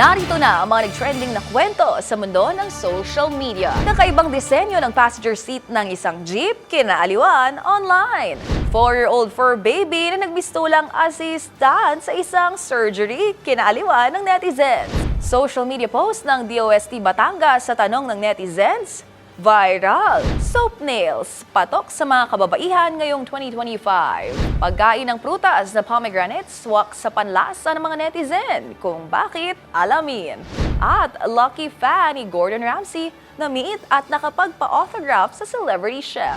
Narito na ang mga nag-trending na kwento sa mundo ng social media. Kakaibang disenyo ng passenger seat ng isang jeep kinaaliwan online. Four-year-old fur baby na nagbistulang assistant sa isang surgery kinaaliwan ng netizens. Social media post ng DOST Batangas sa tanong ng netizens, Viral! Soap nails, patok sa mga kababaihan ngayong 2025. Pagkain ng prutas na pomegranates, swak sa panlasa ng mga netizen. Kung bakit, alamin. At lucky fan ni Gordon Ramsay na meet at nakapagpa-autograph sa celebrity chef.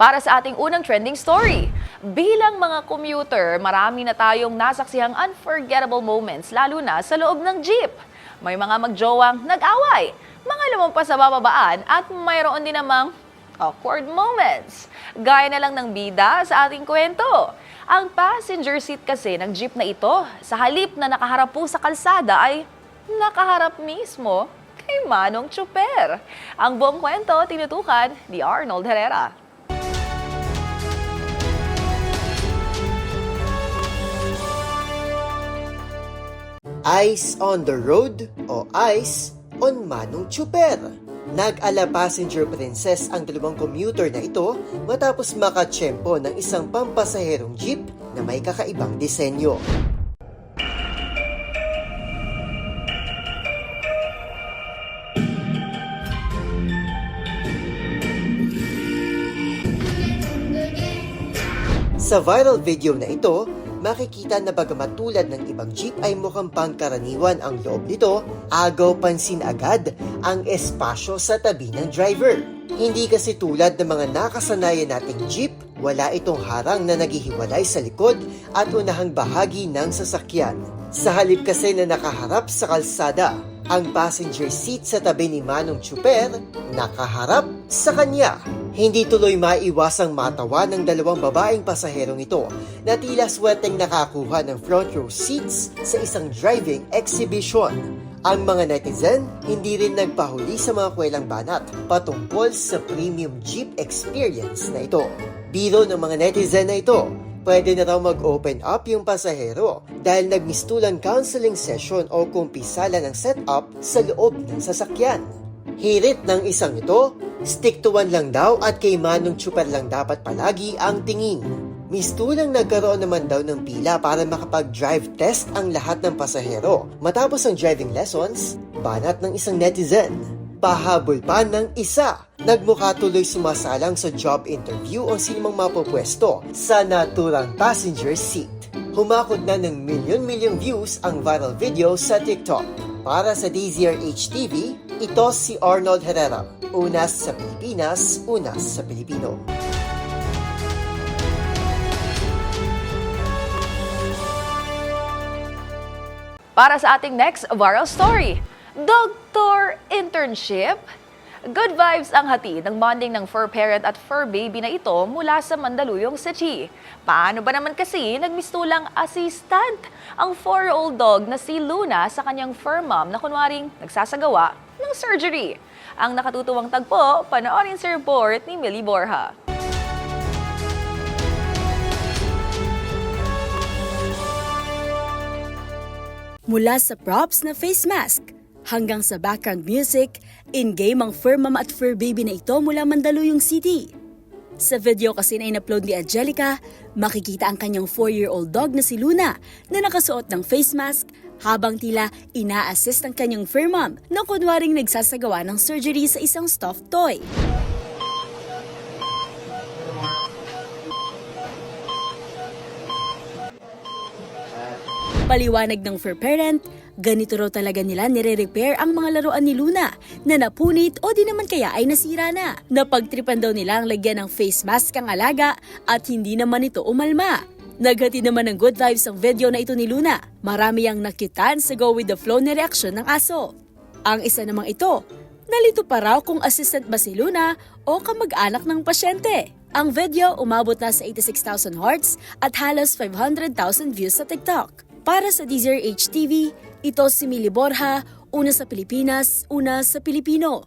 Para sa ating unang trending story, bilang mga commuter, marami na tayong nasaksihang unforgettable moments, lalo na sa loob ng jeep. May mga magjowang nag-away, mga lumampas sa bababaan, at mayroon din namang awkward moments. Gaya na lang ng bida sa ating kwento. Ang passenger seat kasi ng jeep na ito, sa halip na nakaharap po sa kalsada ay nakaharap mismo kay Manong Chuper. Ang buong kwento tinutukan ni Arnold Herrera. Ice on the road o ice on Manong Chuper. Nag-ala passenger princess ang dalawang commuter na ito matapos makatsyempo ng isang pampasaherong jeep na may kakaibang disenyo. Sa viral video na ito, makikita na bagamat tulad ng ibang jeep ay mukhang pangkaraniwan ang loob nito, agaw pansin agad ang espasyo sa tabi ng driver. Hindi kasi tulad ng mga nakasanayan nating jeep, wala itong harang na naghihiwalay sa likod at unahang bahagi ng sasakyan. Sa halip kasi na nakaharap sa kalsada, ang passenger seat sa tabi ni Manong Chuper nakaharap sa kanya. Hindi tuloy maiwasang matawa ng dalawang babaeng pasaherong ito na tila swerteng nakakuha ng front row seats sa isang driving exhibition. Ang mga netizen hindi rin nagpahuli sa mga kwelang banat patungkol sa premium jeep experience na ito. Biro ng mga netizen na ito, pwede na raw mag-open up yung pasahero dahil nagmistulang counseling session o kumpisala ng setup sa loob ng sasakyan. Hirit ng isang ito, stick to one lang daw at kay Manong Chuper lang dapat palagi ang tingin. Mistulang nagkaroon naman daw ng pila para makapag-drive test ang lahat ng pasahero. Matapos ang driving lessons, banat ng isang netizen. Pahabol pa ng isa. Nagmukha tuloy sumasalang sa job interview ang sinumang mapopwesto sa naturang passenger seat. Humakot na ng milyon-milyong views ang viral video sa TikTok. Para sa DZRH TV, ito si Arnold Herrera. Unas sa Pilipinas, unas sa Pilipino. Para sa ating next viral story, Doctor Internship. Good vibes ang hatid ng bonding ng fur parent at fur baby na ito mula sa Mandaluyong City. Paano ba naman kasi nagmistulang assistant ang 4-year-old dog na si Luna sa kanyang fur mom na kunwaring nagsasagawa ng surgery? Ang nakatutuwang tagpo, panoorin sa report ni Millie Borja. Mula sa props na face mask hanggang sa background music, in-game ang fur mama at fur baby na ito mula Mandaluyong City. Sa video kasi na in-upload ni Angelica, makikita ang kanyang 4-year-old dog na si Luna na nakasuot ng face mask habang tila ina-assist ang kanyang fur mom na kunwaring nagsasagawa ng surgery sa isang stuffed toy. Paliwanag ng fur parent, Ganito raw talaga nila nire-repair ang mga laruan ni Luna na napunit o di naman kaya ay nasira na. Napagtripan daw nila ang lagyan ng face mask ang alaga at hindi naman ito umalma. Naghati naman ng good vibes ang video na ito ni Luna. Marami ang nakitan sa go with the flow na reaksyon ng aso. Ang isa namang ito, nalito pa raw kung assistant ba si Luna o kamag-anak ng pasyente. Ang video umabot na sa 86,000 hearts at halos 500,000 views sa TikTok. Para sa DZRH TV, ito si Mili Borja, una sa Pilipinas, una sa Pilipino.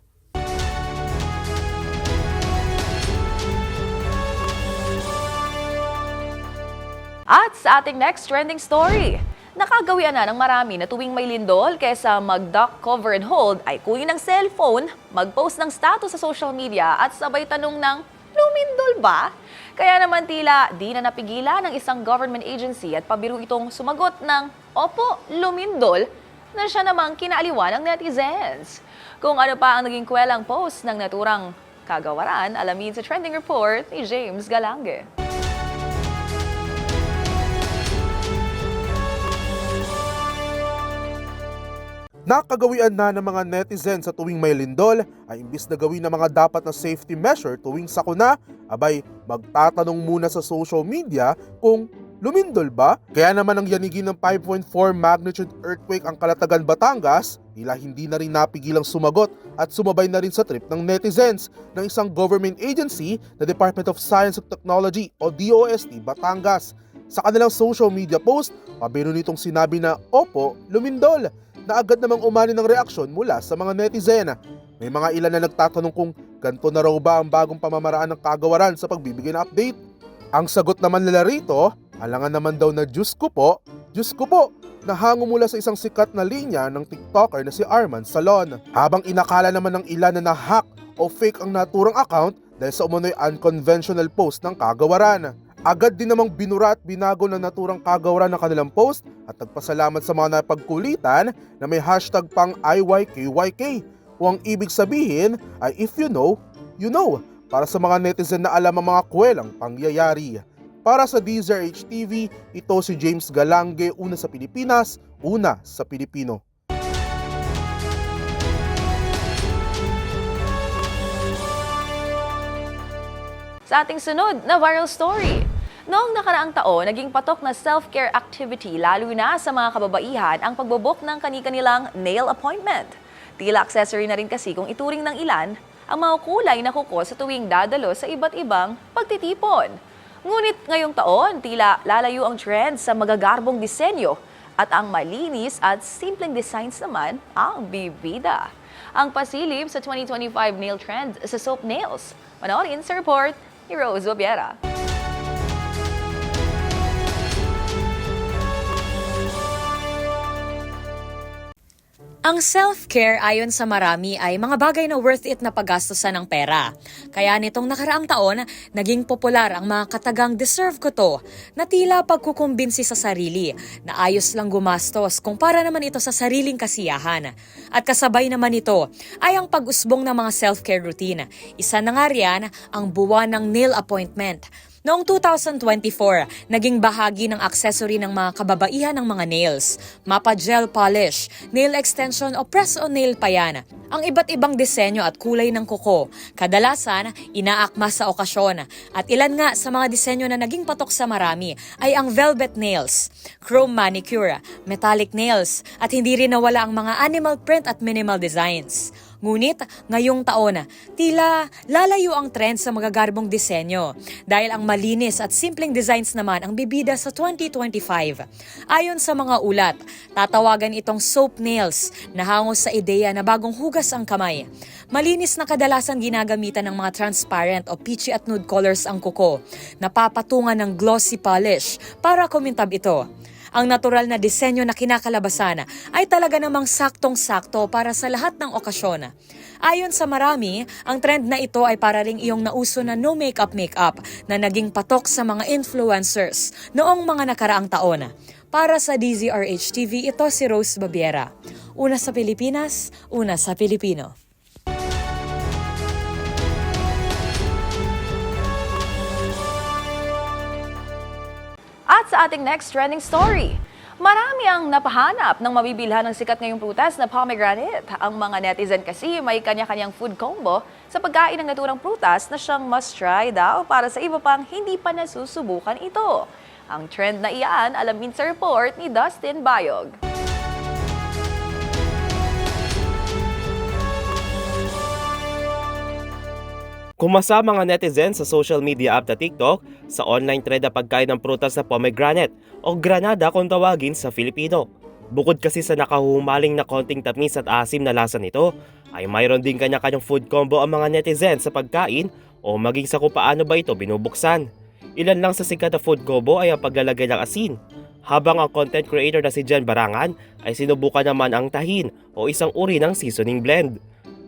At sa ating next trending story, nakagawian na ng marami na tuwing may lindol kesa mag-duck, cover and hold ay kunin ng cellphone, mag-post ng status sa social media at sabay tanong ng, lumindol ba? Kaya naman tila di na napigilan ng isang government agency at pabiro itong sumagot ng, Opo, lumindol, na siya namang kinaaliwan ng netizens. Kung ano pa ang naging kwelang post ng naturang kagawaran, alamin sa trending report ni James Galange. Nakagawian na ng mga netizen sa tuwing may lindol ay imbis na gawin ng mga dapat na safety measure tuwing sakuna, abay magtatanong muna sa social media kung lumindol ba? Kaya naman ang yanigin ng 5.4 magnitude earthquake ang Kalatagan, Batangas, tila hindi na rin napigilang sumagot at sumabay na rin sa trip ng netizens ng isang government agency na Department of Science and Technology o DOST Batangas. Sa kanilang social media post, pabiro nitong sinabi na, Opo, lumindol na agad namang umani ng reaksyon mula sa mga netizen. May mga ilan na nagtatanong kung ganito na raw ba ang bagong pamamaraan ng kagawaran sa pagbibigay ng update. Ang sagot naman nila rito, alangan naman daw na Diyos ko po, Diyos ko po, nahango mula sa isang sikat na linya ng TikToker na si Arman Salon. Habang inakala naman ng ilan na na-hack o fake ang naturang account dahil sa umunoy unconventional post ng kagawaran. Agad din namang binura at binago ng naturang kagawaran ng kanilang post at nagpasalamat sa mga napagkulitan na may hashtag pang IYKYK o ang ibig sabihin ay if you know, you know para sa mga netizen na alam ang mga kwelang pangyayari. Para sa DZRH TV, ito si James Galange, una sa Pilipinas, una sa Pilipino. Sa ating sunod na viral story. Noong nakaraang taon, naging patok na self-care activity lalo na sa mga kababaihan ang pagbubok ng kani-kanilang nail appointment. Tila accessory na rin kasi kung ituring ng ilan ang mga kulay na kuko sa tuwing dadalo sa iba't ibang pagtitipon. Ngunit ngayong taon, tila lalayo ang trend sa magagarbong disenyo at ang malinis at simpleng designs naman ang bibida. Ang pasilip sa 2025 nail trend sa soap nails. Panoorin sa report ni Rose Obiera. Ang self-care ayon sa marami ay mga bagay na worth it na paggastusan ng pera. Kaya nitong nakaraang taon, naging popular ang mga katagang deserve ko to na tila pagkukumbinsi sa sarili na ayos lang gumastos kung para naman ito sa sariling kasiyahan. At kasabay naman ito ay ang pag-usbong ng mga self-care routine. Isa na nga riyan ang buwan ng nail appointment. Noong 2024, naging bahagi ng accessory ng mga kababaihan ng mga nails, mapa gel polish, nail extension o press-on nail pa yan. Ang iba't ibang disenyo at kulay ng kuko, kadalasan inaakma sa okasyon. At ilan nga sa mga disenyo na naging patok sa marami ay ang velvet nails, chrome manicure, metallic nails, at hindi rin nawala ang mga animal print at minimal designs. Ngunit ngayong taon, tila lalayo ang trend sa magagarbong disenyo dahil ang malinis at simpleng designs naman ang bibida sa 2025. Ayon sa mga ulat, tatawagan itong soap nails na hangos sa ideya na bagong hugas ang kamay. Malinis na kadalasan ginagamitan ng mga transparent o peachy at nude colors ang kuko, napapatungan ng glossy polish para kumintab ito. Ang natural na disenyo na kinakalabasan ay talaga namang saktong-sakto para sa lahat ng okasyon. Ayon sa marami, ang trend na ito ay para ring iyong nauso na no makeup makeup na naging patok sa mga influencers noong mga nakaraang taon. Para sa DZRH TV, ito si Rose Babiera. Una sa Pilipinas, una sa Pilipino. Sa ating next trending story, Marami ang napahanap ng mabibilhan ng sikat ngayong prutas na pomegranate. Ang mga netizen kasi may kanya-kanyang food combo sa pagkain ng naturang prutas na siyang must try daw para sa iba pang hindi pa nasusubukan ito. Ang trend na iyan, alamin sa report ni Dustin Bayog. Kumasa mga netizen sa social media app na TikTok sa online trend na pagkain ng prutas na pomegranate o granada kung tawagin sa Filipino. Bukod kasi sa nakahumaling na konting tamis at asim na lasa nito, ay mayroon din kanya-kanyang food combo ang mga netizen sa pagkain o maging sa kung paano ba ito binubuksan. Ilan lang sa sikat na food combo ay ang paglalagay ng asin, habang ang content creator na si Jen Barangan ay sinubukan naman ang tahin o isang uri ng seasoning blend.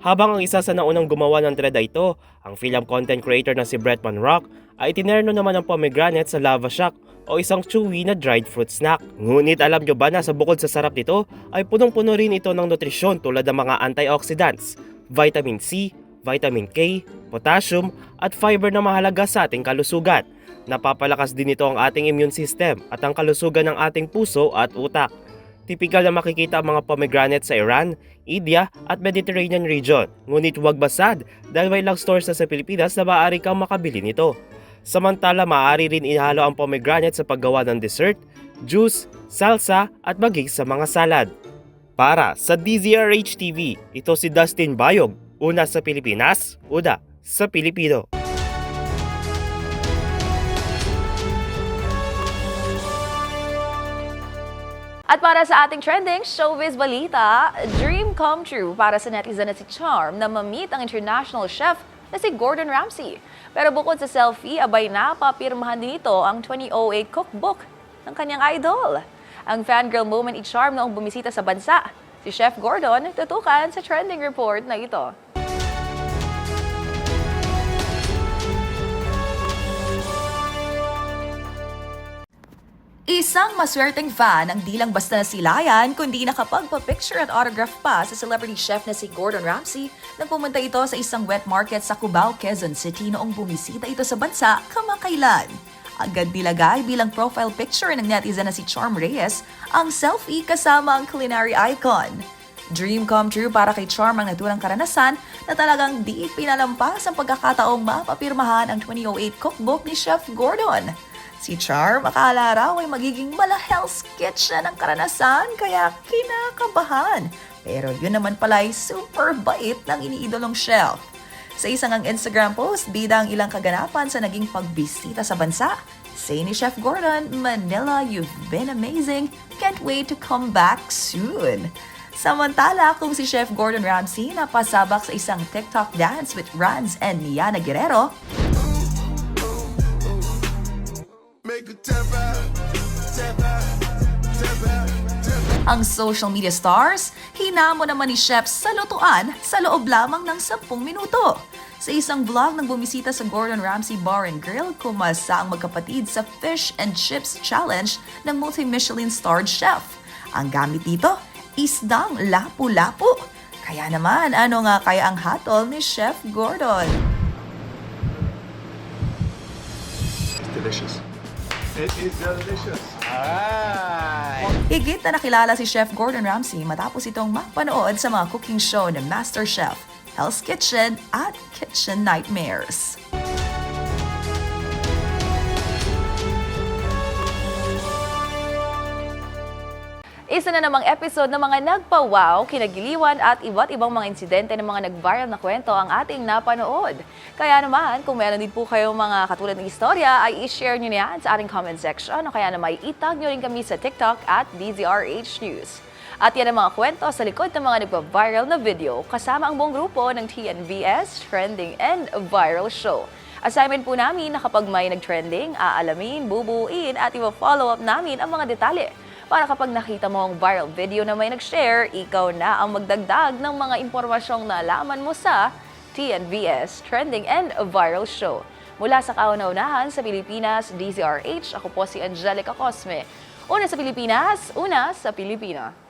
Habang ang isa sa naunang gumawa ng trend ay ito, ang film content creator na si Brett Rock ay tinerno naman ang pomegranate sa lava shock o isang chewy na dried fruit snack. Ngunit alam nyo ba na sa bukod sa sarap nito ay punong-puno rin ito ng nutrisyon tulad ng mga antioxidants, vitamin C, vitamin K, potassium at fiber na mahalaga sa ating kalusugan. Napapalakas din ito ang ating immune system at ang kalusugan ng ating puso at utak. Tipikal na makikita ang mga pomegranate sa Iran, India at Mediterranean region. Ngunit huwag basad dahil may lang stores na sa Pilipinas na maaari kang makabili nito. Samantala, maaari rin ihalo ang pomegranate sa paggawa ng dessert, juice, salsa at maging sa mga salad. Para sa DZRH TV, ito si Dustin Bayog, una sa Pilipinas, una sa Pilipino. At para sa ating trending showbiz balita, dream come true para sa netizen na si Charm na ma-meet ang international chef na si Gordon Ramsay. Pero bukod sa selfie, abay napapirmahan din ito ang 2008 cookbook ng kanyang idol. Ang fangirl moment ni Charm noong bumisita sa bansa. Si Chef Gordon tutukan sa trending report na ito. Isang maswerteng fan ang di lang basta nasilayan kundi nakapagpa-picture at autograph pa sa celebrity chef na si Gordon Ramsay nang pumunta ito sa isang wet market sa Cubao, Quezon City noong bumisita ito sa bansa kamakailan. Agad nilagay bilang profile picture ng netizen na si Charm Reyes ang selfie kasama ang culinary icon. Dream come true para kay Charm ang naturang karanasan na talagang di pinalampas ang pagkakataong mapapirmahan ang 2008 cookbook ni Chef Gordon. Si Charm akala raw ay magiging mala Hell's Kitchen ang karanasan kaya kinakabahan. Pero yun naman pala ay super bait ng iniidolong chef. Sa isang ang Instagram post, bida ang ilang kaganapan sa naging pagbisita sa bansa. Say ni Chef Gordon, Manila, you've been amazing. Can't wait to come back soon. Samantala, kung si Chef Gordon Ramsay napasabak sa isang TikTok dance with Ranz and Niana Guerrero, ang social media stars, hinamo naman ni Chef sa lutuan sa loob lamang ng 10 minuto. Sa isang vlog ng bumisita sa Gordon Ramsay Bar and Grill, kumasa ang magkapatid sa Fish and Chips Challenge ng multi-Michelin starred chef. Ang gamit dito, isdang lapu-lapu. Kaya naman, ano nga kaya ang hatol ni Chef Gordon? Delicious. It is delicious. Higit na nakilala si Chef Gordon Ramsay matapos itong mapanood sa mga cooking show ng MasterChef, Hell's Kitchen at Kitchen Nightmares. Isa na namang episode ng mga nagpa-wow, kinagiliwan at iba't ibang mga insidente ng mga nag-viral na kwento ang ating napanood. Kaya naman, kung meron din po kayong mga katulad ng istorya, ay i-share nyo na yan sa ating comment section o kaya naman itag nyo rin kami sa TikTok at DZRH News. At yan ang mga kwento sa likod ng mga nagpa-viral na video kasama ang buong grupo ng TNVS Trending and Viral Show. Assignment po namin na kapag may nag-trending, aalamin, bubuuin at i-follow up namin ang mga detalye para kapag nakita mo ang viral video na may nag-share, ikaw na ang magdagdag ng mga impormasyong nalaman mo sa TNVS Trending and Viral Show. Mula sa kauna-unahan sa Pilipinas, DZRH, ako po si Angelica Cosme. Una sa Pilipinas, una sa Pilipina.